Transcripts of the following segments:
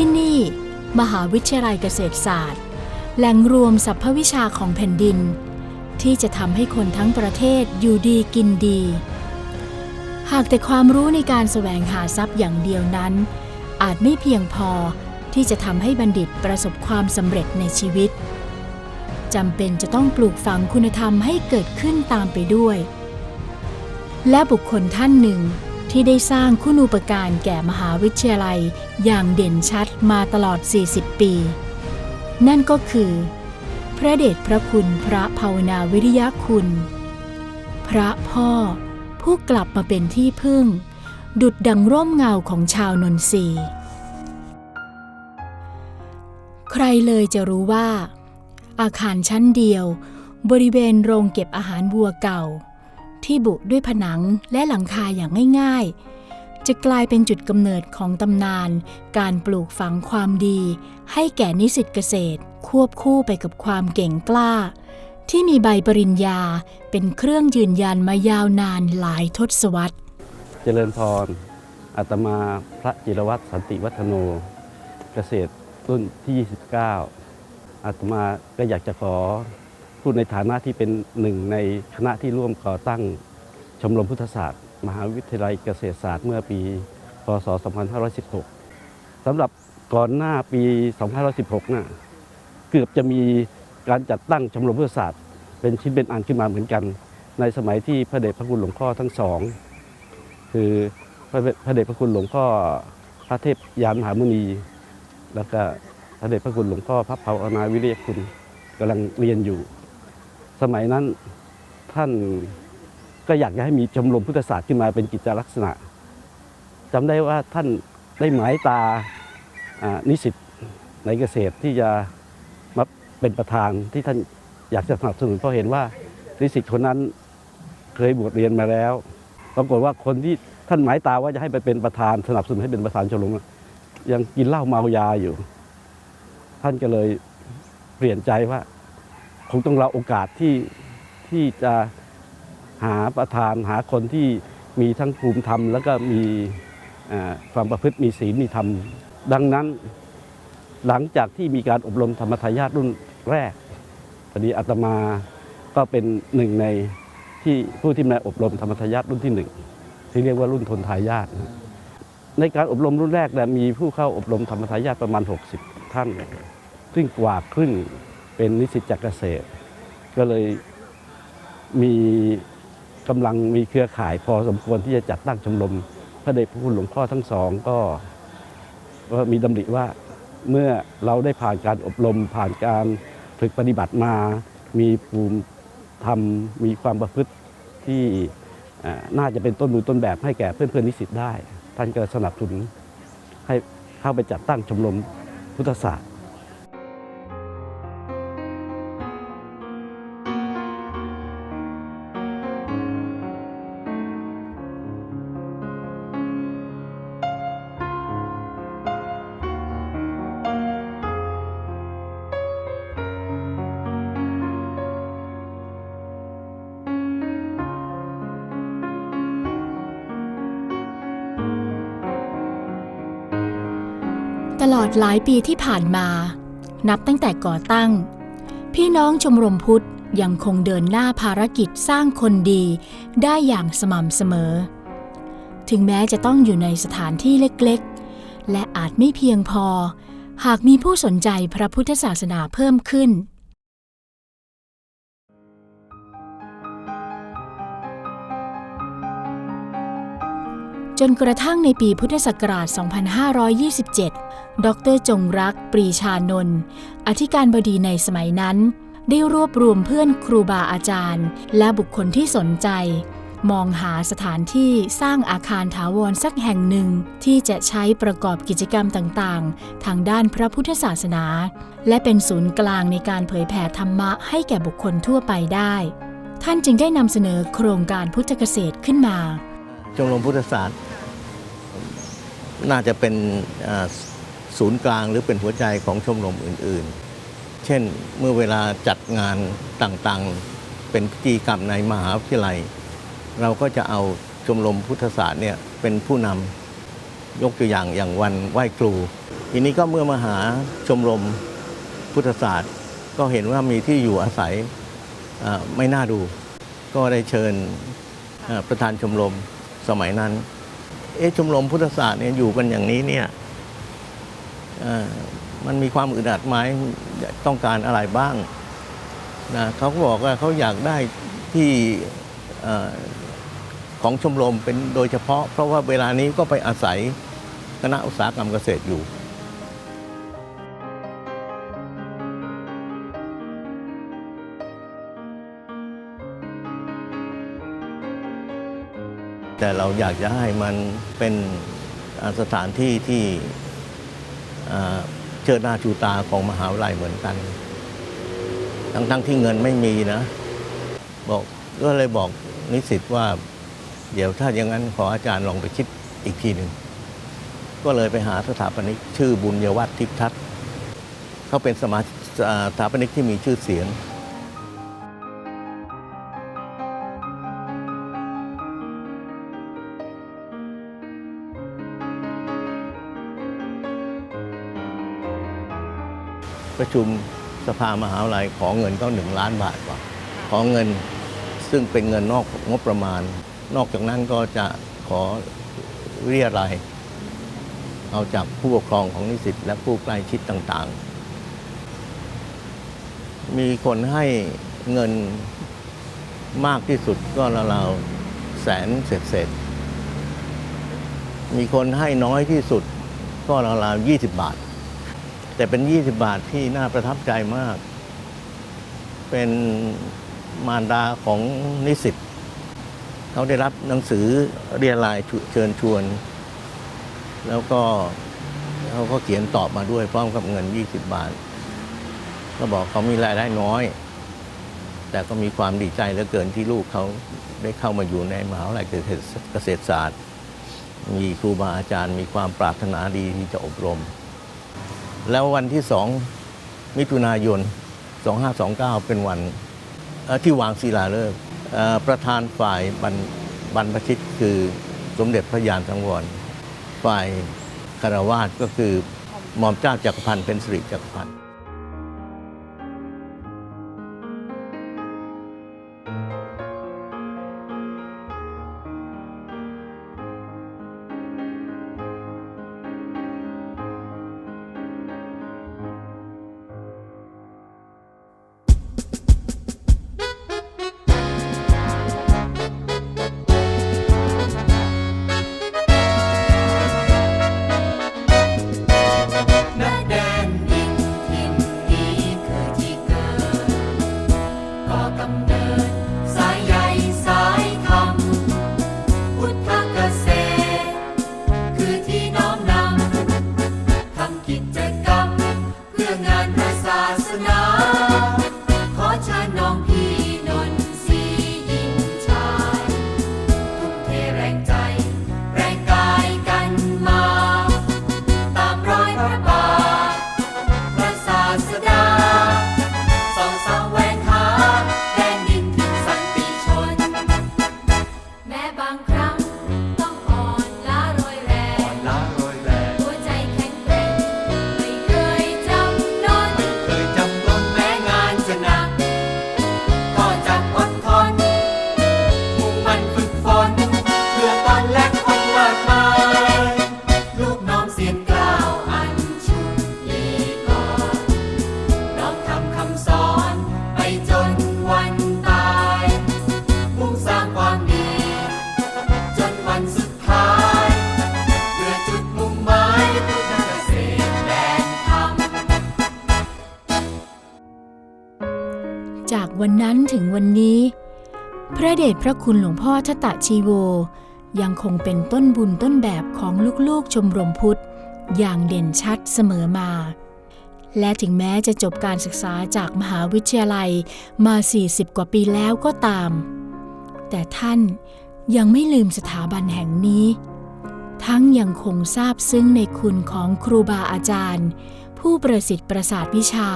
ที่นี่ มหาวิทยาลัยเกษตรศาสตร์ แหล่งรวมสรรพวิชาของแผ่นดิน ที่จะทำให้คนทั้งประเทศอยู่ดีกินดี หากแต่ความรู้ในการแสวงหาทรัพย์อย่างเดียวนั้น อาจไม่เพียงพอที่จะทำให้บัณฑิตประสบความสำเร็จในชีวิตจำเป็นจะต้องปลูกฝังคุณธรรมให้เกิดขึ้นตามไปด้วย และบุคคลท่านหนึ่ง ที่ได้สร้างคุณูปการแก่มหาวิทยาลัยอย่างเด่นชัดมาตลอด 40 ปี นั่นก็คือ พระเดชพระคุณพระภาวนาวิริยะคุณ พระพ่อผู้กลับมาเป็นที่พึ่ง ดุดดังร่มเงาของชาวนนทรีใครเลยจะรู้ว่า อาคารชั้นเดียว บริเวณโรงเก็บอาหารวัวเก่า ที่บุด้วยผนังและหลังคาอย่างง่าย ๆ จะกลายเป็นจุดกำเนิดของตำนาน การปลูกฝังความดี ให้แก่นิสิตเกษตร ควบคู่ไปกับความเก่งกล้า ที่มีใบปริญญาเป็นเครื่องยืนยันมายาวนานหลายทศวรรษ เจริญพรอาตมาพระจิรวัตรสันติวัฒโน เกษตรรุ่นที่ 29อาตมาก็อยากจะขอ พูดในฐานะที่เป็นหนึ่งในคณะที่ร่วมก่อตั้งชมรมพุทธศาสตร์ มหาวิทยาลัยเกษตรศาสตร์เมื่อปีพศ 2516 สำหรับก่อนหน้าปี 2516 น่ะเกือบจะมีการจัดตั้งชมรมพุทธศาสตร์ เป็นชิ้นเป็นอันขึ้นมาเหมือนกัน ในสมัยที่พระเดชพระคุณหลวงพ่อทั้งสอง คือพระพระเดชพระคุณหลวงพ่อพระเทพยานมหามุนี แล้วก็พระเดชพระคุณหลวงพ่อพระภาวนาวิริยคุณกำลังเรียนอยู่ สมัยนั้นท่านก็อยากจะให้มีชมรมพุทธศาสตร์ขึ้นมาเป็นกิจลักษณะจำได้ว่าท่านได้หมายตาอ่านิสิตในเกษตรที่จะมาเป็นประธานที่ท่านอยากจะสนับสนุนเพราะเห็นว่านิสิตคนนั้นเคยบวชเรียนมาแล้วปรากฏว่าคนที่ท่านหมายตาว่าจะให้ไปเป็นประธานสนับสนุนให้เป็นประธานชมรมยังกินเหล้าเมายาอยู่ ท่านก็เลยเปลี่ยนใจว่า คงต้องราโอกาสที่ที่จะหาประธานหาคนที่มีทั้งภูมิธรรม แล้วก็มีความประพฤติมีศีลมีธรรม ดังนั้นหลังจากที่มีการอบรมธรรมทายาทรุ่นแรกพอดีอาตมาก็เป็นหนึ่งในที่ผู้ที่มาอบรมธรรมทายาทรุ่นที่หนึ่งที่เรียกว่ารุ่นทนทายาทในการอบรมรุ่นแรกเนี่ยมีผู้เข้าอบรมธรรมทายาทประมาณ 60 ท่าน ซึ่งกว่าครึ่ง เป็นนิสิตจากเกษตร ก็เลยมีกำลังมีเครือข่ายพอสมควรที่จะจัดตั้งชมรม พระเดชพระคุณหลวงพ่อทั้งสองก็มีดำริว่าเมื่อเราได้ผ่านการอบรมผ่านการฝึกปฏิบัติมา มีภูมิธรรมมีความประพฤติที่น่าจะเป็นต้นมือต้นแบบให้แก่เพื่อนเพื่อนนิสิตได้ ท่านก็สนับสนุนให้เข้าไปจัดตั้งชมรมพุทธศาสตร์ ตลอดหลายปีที่ผ่านมา นับตั้งแต่ก่อตั้ง พี่น้องชมรมพุทธยังคงเดินหน้าภารกิจสร้างคนดีได้อย่างสม่ำเสมอ ถึงแม้จะต้องอยู่ในสถานที่เล็กๆ และอาจไม่เพียงพอ หากมีผู้สนใจพระพุทธศาสนาเพิ่มขึ้น จนกระทั่งในปีพุทธศักราช 2527 ดรจงรัก ปรีชานนท์อธิการบดีในสมัยนั้น ได้รวบรวมเพื่อนครูบาอาจารย์ และบุคคลที่สนใจ มองหาสถานที่สร้างอาคารถาวรสักแห่งหนึ่งที่จะใช้ประกอบกิจกรรมต่างๆ ทางด้านพระพุทธศาสนา และเป็นศูนย์กลางในการเผยแผ่ธรรมะให้แก่บุคคลทั่วไปได้ ท่านจึงได้นำเสนอโครงการพุทธเกษตรขึ้นมา ชมรมพุทธศาสตร์ น่าจะเป็นศูนย์กลางหรือเป็นหัวใจของชมรมอื่น ๆ เช่นเมื่อเวลาจัดงานต่างๆ เป็นพิธีกรรมในมหาวิทยาลัย เราก็จะเอาชมรมพุทธศาสตร์เนี่ยเป็นผู้นำยกตัวอย่างอย่างวันไหว้ครูทีนี้ก็เมื่อมาหาชมรมพุทธศาสตร์ ก็เห็นว่ามีที่อยู่อาศัยไม่น่าดู ก็ได้เชิญประธานชมรม สมัยนั้น เอ๊ะชมรมพุทธศาสตร์เนี่ยอยู่กันอย่างนี้เนี่ยมันมีความอึดอัดไหมต้องการอะไรบ้างนะเขาก็บอกว่าเขาอยากได้ที่ของชมรมเป็นโดยเฉพาะ เพราะว่าเวลานี้ก็ไปอาศัยคณะอุตสาหกรรมเกษตรอยู่ แต่เราอยากจะให้มันเป็นสถานที่ที่เชิดหน้าชูตาของมหาวิทยาลัยเหมือนกัน ทั้งๆที่เงินไม่มีนะ บอกก็เลยบอกนิสิตว่า เดี๋ยวถ้าอย่างนั้นขออาจารย์ลองไปคิดอีกทีหนึ่ง ก็เลยไปหาสถาปนิกชื่อบุญยวัฒน์ทิพทัศน์เขาเป็นสมาสถาปนิกที่มีชื่อเสียง ประชุมสภามหาวิทยาลัยขอเงินก็หนึ่งล้านบาทกว่า ขอเงินซึ่งเป็นเงินนอกงบประมาณ นอกจากนั้นก็จะขอเรียรายเอาจากผู้ปกครองของนิสิตและผู้ใกล้ชิดต่างๆ มีคนให้เงินมากที่สุดก็ราวๆแสนเศษๆมีคนให้น้อยที่สุดก็ราวๆ20 บาท แต่เป็น 20 บาทที่น่าประทับใจมาก เป็นมารดาของนิสิตเขาได้รับหนังสือเรียนรายเชิญชวน แล้วก็เขาก็เขียนตอบมาด้วยพร้อมกับเงิน 20 บาท ก็บอกเขามีรายได้น้อย แต่ก็มีความดีใจเหลือเกินที่ลูกเขาได้เข้ามาอยู่ในมหาวิทยาลัยเกษตรศาสตร์ มีครูบาอาจารย์มีความปรารถนาดีที่จะอบรม แล้ววันที่สองมิถุนายน 2529 เป็นวันที่วางศิลาฤกษ์ประธานฝ่ายบรรบรรพชิตคือสมเด็จพระยานสังวร ฝ่ายคารวาสก็คือหม่อมเจ้าจักรพันธ์เป็นสิริจักรพันธ์ เพื่องานพระศาสนา วันตายมุ่งสร้างความดี จนวันสุดท้ายเพื่อจุดมุ่งหมายพุทธเกษตรแดนธรรมจากวันนั้นถึงวันนี้ พระเดชพระคุณหลวงพ่อทตะชีโว ยังคงเป็นต้นบุญต้นแบบของลูกๆชมรมพุทธ อย่างเด่นชัดเสมอมา และถึงแม้จะจบการศึกษาจากมหาวิทยาลัยมา 40 กว่าปีแล้วก็ตาม แต่ท่านยังไม่ลืมสถาบันแห่งนี้ ทั้งยังคงซาบซึ้งในคุณของครูบาอาจารย์ ผู้ประสิทธิ์ประสาทวิชา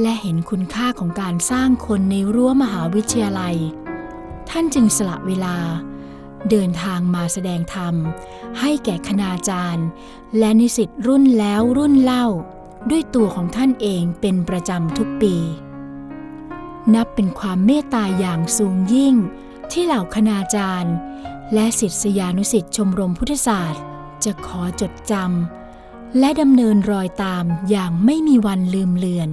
และเห็นคุณค่าของการสร้างคนในรั้วมหาวิทยาลัย ท่านจึงสละเวลาเดินทางมาแสดงธรรม ให้แก่คณาจารย์ และนิสิตรุ่นแล้วรุ่นเล่า ด้วยตัวของท่านเองเป็นประจำทุกปี นับเป็นความเมตตาอย่างสูงยิ่งที่เหล่าคณาจารย์ และศิษยานุศิษย์ชมรมพุทธศาสตร์ จะขอจดจำและดำเนินรอยตามอย่างไม่มีวันลืมเลือน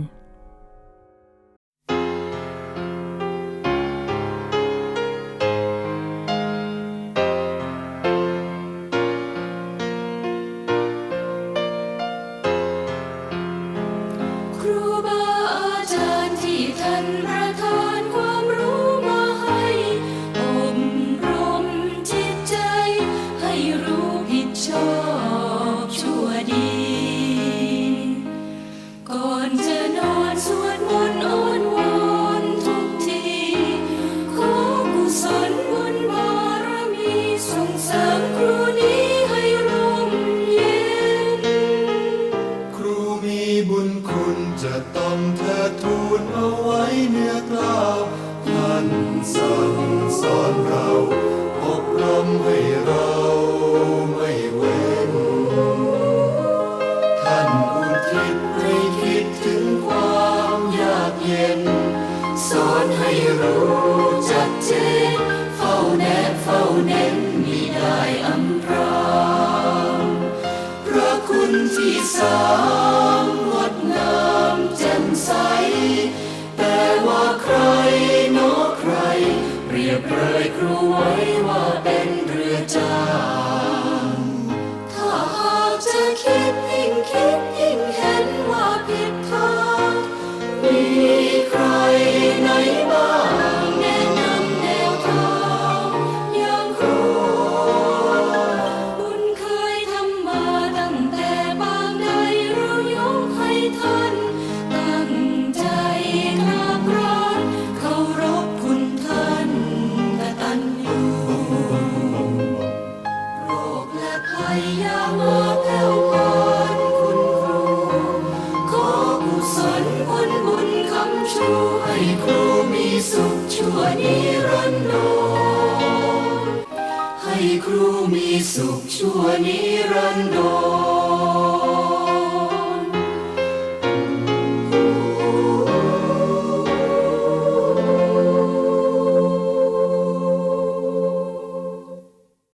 รู้ผิดชอบชั่วดี ก่อนจะนอนสวดมนต์อ้อนวอนทุกที ขอกุศลบุญบารมีส่งเสริมครูนี้ให้ร่มเย็น ครูมีบุญคุณจะต้องเธอทูลเอาไว้เนื้อกล้าวท่านสั่งสอนเราอบรมให้เรา คุณที่สามงดงามแจ่มใส แต่ว่าใครโนอใคร เปรียบเปรยครูไว้ว่าเป็นเรือจ้างถ้าหากจะคิดยิ่งคิด ศลผลบุญคำชูให้ครูมีสุขชั่วนิรันดรให้ครูมีสุขชั่วนิรันดร